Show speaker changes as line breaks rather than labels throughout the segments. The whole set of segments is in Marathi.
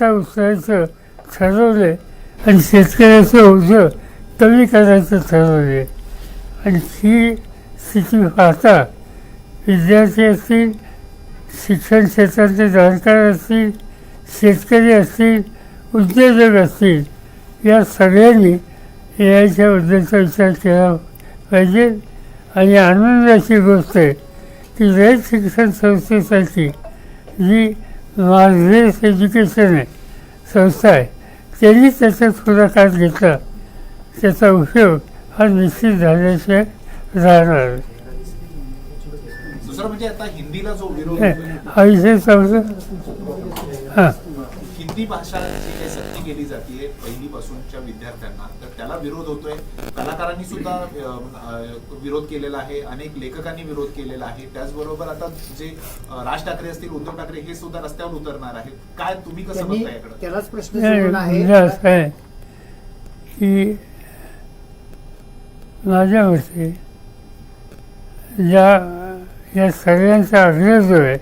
रस्ता उचलायचं ठरवले आणि शेतकऱ्याचं ओझं कमी करायचं ठरवले आणि ही स्थिती पाहता विद्यार्थी असतील शिक्षण क्षेत्रातले जाणकार असतील शेतकरी असतील उद्योजक असतील या सगळ्यांनी ए आयच्या बद्दलचा विचार केला पाहिजे. आणि आनंदाची गोष्ट आहे की रयत शिक्षण संस्थेसाठी जी मार्गलेस एज्युकेशन आहे संस्था आहे. त्यांनी त्याचा पुढाकार घेतला. त्याचा उपयोग हा निश्चित झाल्याशिवाय राहणार.
म्हणजे आता हिंदीला जो विरोध होतोय,
हा विषय समजा हां.
हिंदी भाषा जी काही सक्ती केली जाते पहिलीपासूनच्या विद्यार्थ्यांना तर त्याला विरोध होतोय. कलाकारांनी सुद्धा विरोध केलेला आहे अनेक लेखकांनी विरोध केलेला आहे. त्याचबरोबर आता जे राज ठाकरे असतील उद्धव ठाकरे हे सुद्धा रस्त्यावर उतरणार आहेत. काय तुम्ही कसं बघताय याकडे?
त्यालाच प्रश्न आहे.
की माझ्या मते या या सगळ्यांचा आग्रह जो आहे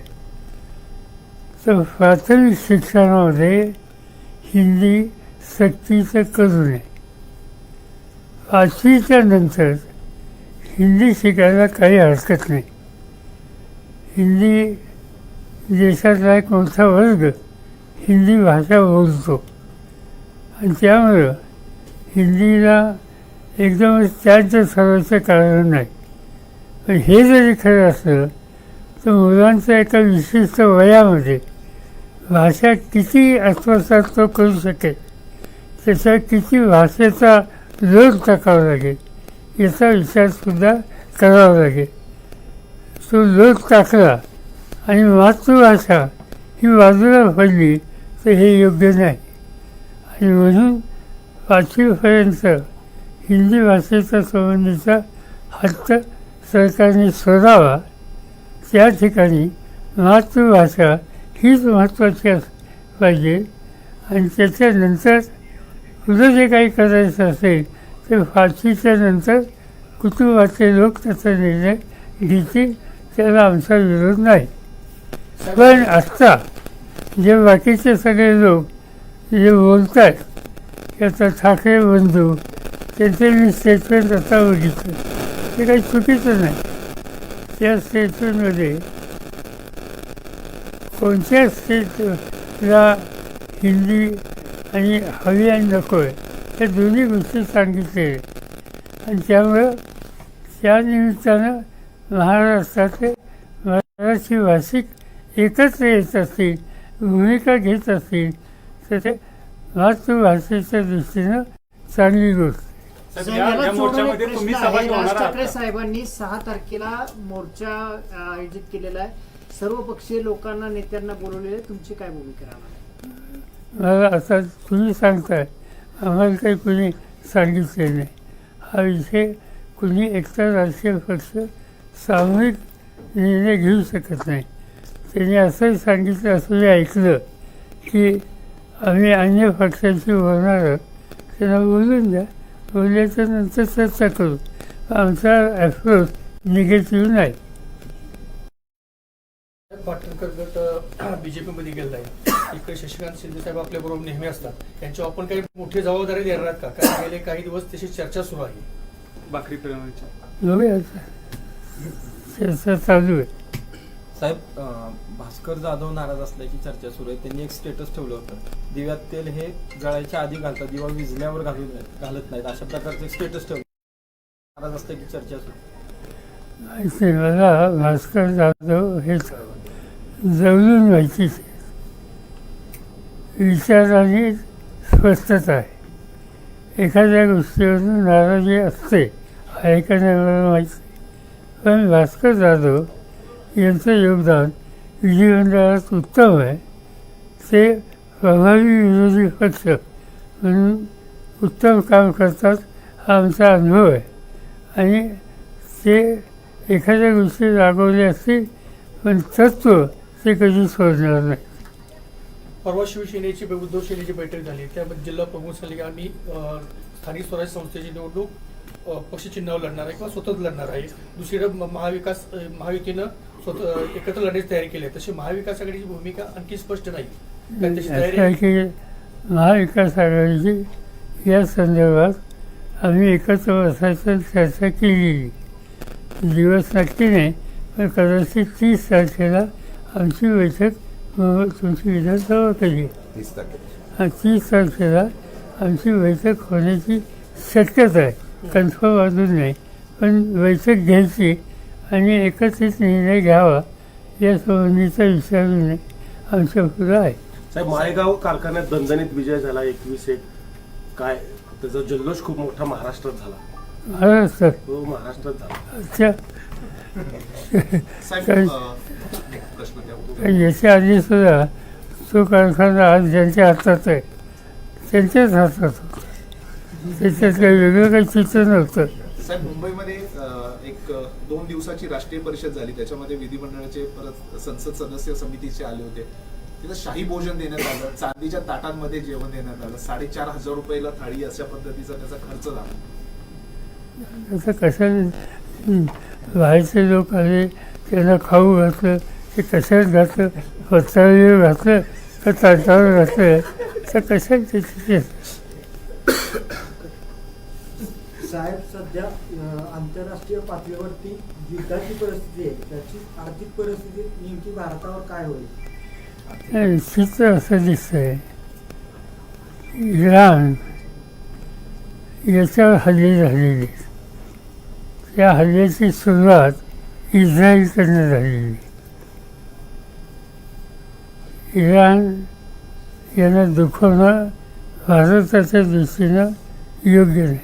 तर प्राथमिक शिक्षणामध्ये हिंदी सक्तीचं करू नये. पाचवीच्या नंतर हिंदी शिकायला काही हरकत नाही. हिंदी देशातला एक मोठा वर्ग हिंदी भाषा बोलतो. आणि त्यामुळं हिंदीला एकदमच त्याच ठरवायचं कारण नाही. पण हे जरी खरं असलं तर मुलांचं एका विशिष्ट वयामध्ये भाषा किती आत्मसात तो करू शकेल? त्याचा किती भाषेचा लोट टाकावा लागेल? याचा विचारसुद्धा करावा लागेल. तो लोट टाकला आणि मातृभाषा ही बाजूला पडली तर हे योग्य नाही. आणि म्हणून पाचवीपर्यंत हिंदी भाषेचा संबंधीचा हक्क सरकारने सोडावा. त्या ठिकाणी मातृभाषा हीच महत्त्वाची अस पाहिजे. आणि त्याच्यानंतर तुझं जे काही करायचं असेल ते फाशीच्या नंतर कुटुंबाचे लोक त्याचा निर्णय घेतील त्याला आमचा विरोध नाही. पण आत्ता जे बाकीचे सगळे लोक जे बोलत आहेत आता ठाकरे बंधू त्यांचे मी स्टेटमेंट आता बघितलं. ते काही चुकीचं नाही. त्या स्टेटमेंटमध्ये कोणत्या स्टेटला हिंदी आणि हवी आणि नको आहे. या दोन्ही गोष्टी सांगितले. आणि त्यामुळं त्या निमित्तानं महाराष्ट्रातले मराठी भाषिक एकत्र येत असतील भूमिका घेत असतील तर ते मातृभाषेच्या दृष्टीनं चांगली गोष्ट
ठाकरे
का?
साहेबांनी सहा तारखेला मोर्चा आयोजित केलेला आहे. सर्व पक्षीय लोकांना नेत्यांना बोलवलेले तुमची काय भूमिका राहणार?
मला आता तुम्ही सांगताय? आम्हाला काही कुणी सांगितले नाही. हा विषय कुणी एकटा राजकीय पक्ष सामूहिक निर्णय घेऊ शकत नाही. त्यांनी असंही सांगितलं असं मी ऐकलं की आम्ही अन्य पक्षांशी बोलणार त्यांना बोलून द्या. बोलल्याच्या नंतर चर्चा करू. आमचा ॲप्रोच निगेटिव्ह नाही.
पाटणकर गट बीजेपीमध्ये गेलेला आहे इकडे शशिकांत शिंदे साहेब आपल्या बरोबर नेहमी असतात. त्यांच्यावर आपण काही मोठी जबाबदारी देणार आहात का? कारण गेले काही दिवस तशी चर्चा सुरू आहे.
भाकरी
आता. चर्चा चालू आहे.
साहेब भास्कर जाधव नाराज असल्याची चर्चा सुरू आहे. त्यांनी एक स्टेटस ठेवलं होतं. दिव्यात तेल हे जळायच्या आधी घालतात दिवा विजल्यावर घालून घालत नाहीत. अशा प्रकारचं एक स्टेटस ठेवलं. नाराज असल्याची चर्चा सुरू
भास्कर जाधव हे जवळून माहितीच विचाराने स्पष्टता आहे. एखाद्या गोष्टीवरून नाराजी असते ऐकण्यावर माहिती पण भास्कर जाधव यांचं योगदान विधिमंडळात उत्तम आहे. ते प्रभावी विरोधी पक्ष म्हणून उत्तम काम करतात हा आमचा अनुभव आहे. आणि ते एखाद्या गोष्टी रागवले असतील पण तत्व ते कधी सोडणार नाही.
परवा शिवसेनेची उद्धव सेनेची बैठक झाली. त्यामध्ये जिल्हा प्रमुख सांगले की आम्ही अं, स्थानिक स्वराज्य संस्थेची निवडणूक अं, पक्षचिन्हावर लढणार आहे किंवा स्वतःच लढणार आहे. दुसरीकडे म- महाविकास अं, महायुतीनं स्वतः एकत्र लढण्याची तयारी केली आहे. तशी महाविकास आघाडीची भूमिका आणखी स्पष्ट नाही. काय त्याची तयारी
असं आहे की महाविकास आघाडीची या संदर्भात आम्ही एकत्र बसायचं चर्चा केलेली. दिवस नक्की नाही पण कदाचित तीस तारखेला आमची बैठक तुमची विधानसभा केली
तीस तारखेला
हा तीस तारखेला आमची बैठक होण्याची शक्यता आहे. कन्फर्म अजून नाही. पण बैठक घ्यायची आणि एकत्रित निर्णय घ्यावा या संबंधीचा विचार आमच्या पुढं आहे.
साहेब माळेगाव कारखान्यात दणदणीत विजय झाला एकवीस एक. काय? त्याचा जल्लोष खूप मोठा महाराष्ट्रात झाला.
महाराष्ट्रात
तो महाराष्ट्रात झाला.
अच्छा
साहेब
काय-
अ, एक प्रश्न द्या
याच्या आधी सुद्धा तो कारखाना आज ज्यांच्या हातात आहे त्यांच्याच हातात होता. त्याच्यात काही वेगळं काही चित्र नव्हतं.
साहेब मुंबईमध्ये एक दोन दिवसाची राष्ट्रीय परिषद झाली. त्याच्यामध्ये विधिमंडळाचे परत संसद सदस्य समितीचे आले होते. तिथं शाही भोजन देण्यात आलं. चांदीच्या ताटांमध्ये जेवण देण्यात आलं. साडेचार हजार रुपयाला थाळी अशा पद्धतीचा त्याचा खर्च झाला.
हं, बाहेरचे लोक आले त्यांना खाऊ घातलं ते कशात घातलं पत्रावलीवर घातलं का ताटावर घातलं तर कशात त्याची
साहेब सध्या आंतरराष्ट्रीय पातळीवरती युद्धाची परिस्थिती आहे. त्याची आर्थिक परिस्थिती नेमकी भारतावर काय होईल?
चित्र असं दिसतंय. इराण याच्यावर हल्ले झालेले. त्या हल्ल्याची सुरुवात इस्रायलकडनं झालेली इराण यांना दुखवणं भारताच्या दृष्टीनं योग्य नाही.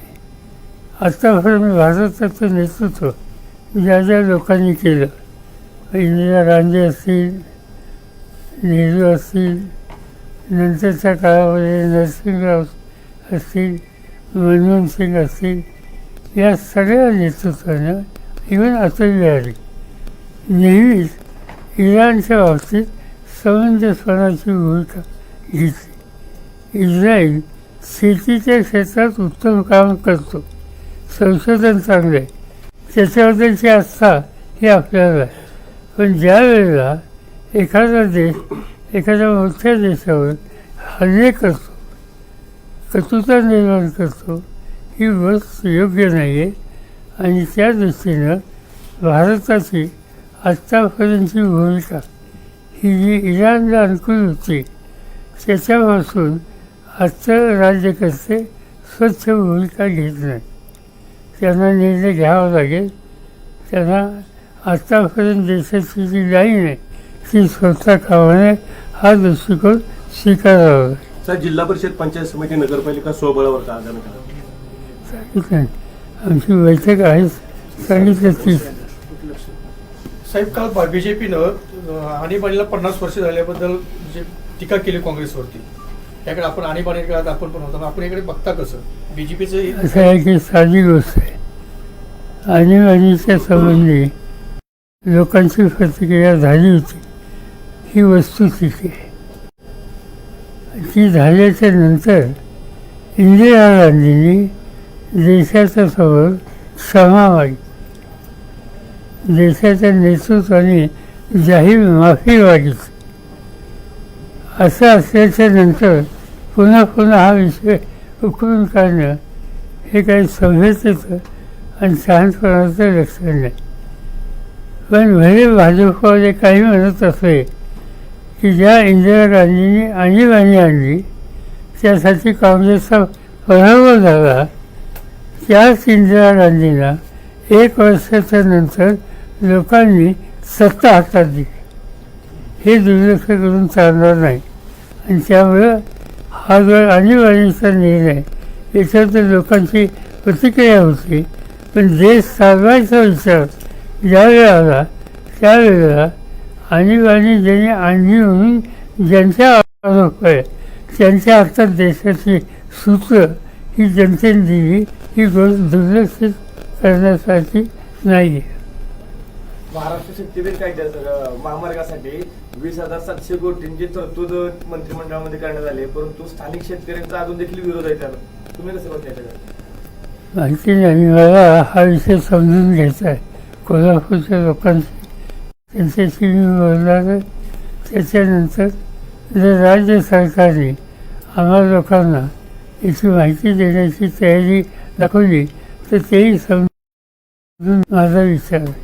आत्तापर्यंत भारताचं नेतृत्व ज्या ज्या लोकांनी केलं इंदिरा गांधी असतील नेहरू असतील नंतरच्या काळामध्ये नरसिंहराव असतील मनमोहन सिंग असतील या सगळ्या नेतृत्वानं इव्हन अटल बिहारी नेहमीच इराणच्या बाबतीत समंजसपणाची भूमिका घेतली. इस्रायल शेतीच्या क्षेत्रात उत्तम काम करतो. संशोधन चांगलं आहे. त्याच्याबद्दलची आस्था ही आपल्याला आहे. पण ज्या वेळेला एखादा देश एखाद्या मोठ्या देशावर हल्ले करतो कटुता निर्माण करतो ही गोष्ट योग्य नाही आहे आणि त्या दृष्टीनं भारताची आत्तापर्यंतची भूमिका ही जी इराणला अनुकूल होती. त्याच्यापासून आजचं राज्यकर्ते स्वच्छ भूमिका घेत नाही. त्यांना निर्णय घ्यावा लागेल. त्यांना आत्तापर्यंत देशाची जी लाईन आहे ती स्वतः कामाने हा दृष्टिकोन स्वीकारावा लागेल.
साहेब जिल्हा परिषद पंचायत समिती नगरपालिका स्वबळावर का काळात
सांगितलं नाही. आमची बैठक आहे सांगितलं ती.
साहेब काल बीजेपीनं आणीबाणीला पन्नास वर्ष झाल्याबद्दल जे टीका केली काँग्रेसवरती. त्याकडे आपण आणीबाणी काळात आपण पण होतो. आपण इकडे बघता कसं? बीजेपीचं
असं आहे की साधी गोष्ट आहे. आणीबाणीच्या संबंधी लोकांची प्रतिक्रिया झाली होती. ही वस्तुस्थिती आहे. ती झाल्याच्यानंतर इंदिरा गांधींनी देशाच्या समोर क्षमा मागितली. देशाच्या नेतृत्वाने जाहीर माफी मागितली असं असल्याच्या नंतर पुन्हा पुन्हा हा विषय उकळून काढणं हे काही सभ्यतेचं आणि शहाणपणाचं लक्षण नाही. पण भले भाजपमध्ये काही म्हणत असे की ज्या इंदिरा गांधींनी आणीबाणी आणली त्यासाठी काँग्रेसचा पराभव झाला त्याच इंदिरा गांधींना एक वर्षाच्या नंतर लोकांनी सत्ता हातात दिली हे दुर्लक्ष करून चालणार नाही. आणि त्यामुळं हा जर आणीबाणीचा निर्णय याच्यात लोकांची प्रतिक्रिया होती. पण देश चालवायचा विचार ज्यावेळी आला त्यावेळेला आणीबाणी ज्यांनी आणली म्हणून ज्यांच्या आरोप आहे त्यांच्या हातात देशाची सूत्र ही जनतेने दिली ही गोष्ट दुर्लक्षित करण्यासाठी नाही आहे
महाराष्ट्र शक्तीवीर कायद्या महामार्गासाठी वीस हजार सातशे कोटींची तरतूद मंत्रिमंडळामध्ये करण्यात आली परंतु स्थानिक शेतकऱ्यांचा अजून देखील विरोध आहे त्याला तुम्ही कसं बघताय त्याच्याकडे
माहिती नाही मला हा विषय समजून घ्यायचा आहे. कोल्हापूरच्या लोकांशी त्यांच्याशी मी बोलणार आहे. त्याच्यानंतर जर राज्य सरकारने आम्हाला लोकांना याची माहिती देण्याची तयारी दाखवली तर तेही समजून माझा विचार आहे.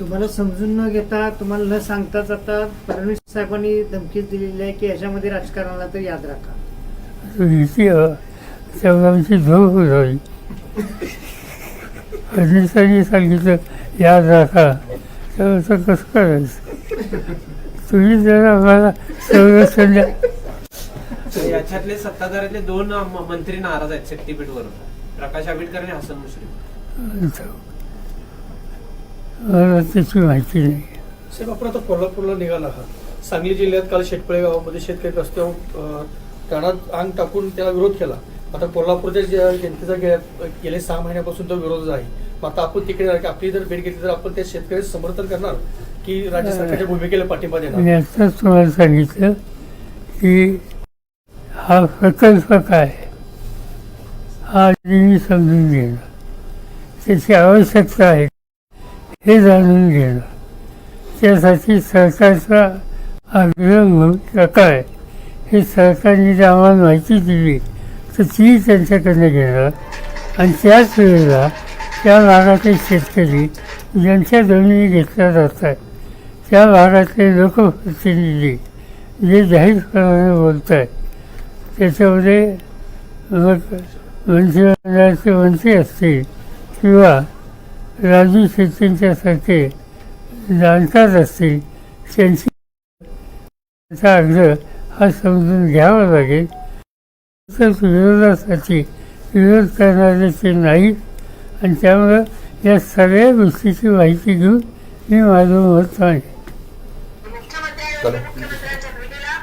तुम्हाला समजून न घेता तुम्हाला न सांगताच आता फडणवीस साहेबांनी धमकी दिलेली आहे की याच्यामध्ये राजकारणाला तर याद राखा.
आमची झोप होईल फडणवीसांनी सांगितलं याद राखा. तेव्हा तर कसं करायचं? तुम्ही जरा आम्हाला संरक्षण द्या
याच्यातले सत्ताधाऱ्यातले दोन म- मंत्री नाराज आहेत शक्तीपीठवरून प्रकाश आंबेडकर आणि हसन मुश्रीफ.
मला त्याची माहिती नाही
साहेब आपण आता कोल्हापूरला निघाला आहात. सांगली जिल्ह्यात काल शेटपळे गावामध्ये शेतकरी रस्त्यावर अं, प्राणात अंग टाकून त्याला विरोध केला. आता कोल्हापूरच्या ज्या जनतेचा गे- गेले सहा महिन्यापासून तो विरोध आहे. मग आता आपण तिकडे आपली जर भेट घेतली तर आपण त्या शेतकऱ्याचं समर्थन करणार? की राज्य सरकारच्या भूमिकेला पाठिंबा देणार?
मी तुम्हाला सांगितलं की हा प्रकल्प काय? हा मी समजून घेणं त्याची आवश्यकता आहे. हे जाणून घेणं. त्यासाठी सरकारचा आग्रह भूमिका काय हे सरकारने जर आम्हाला माहिती दिली तर ती त्यांच्याकडनं घेणार. आणि त्याच वेळेला त्या भागातील शेतकरी ज्यांच्या जमिनी घेतल्या जातात त्या भागातले लोकप्रतिनिधी जे जाहीरपणाने बोलत आहेत त्याच्यामध्ये मग मंत्रिमंडळाचे मंत्री असतील किंवा राजू शेट्टींच्यासारखे जाणकार असतील त्यांची त्यांचा आग्रह हा समजून घ्यावा लागेल. तसंच विरोधासाठी विरोध करणारे ते नाहीत. आणि त्यामुळं या सगळ्या गोष्टीची माहिती घेऊन मी माझं मत आहे.
मुख्यमंत्र्यांच्या भेटीला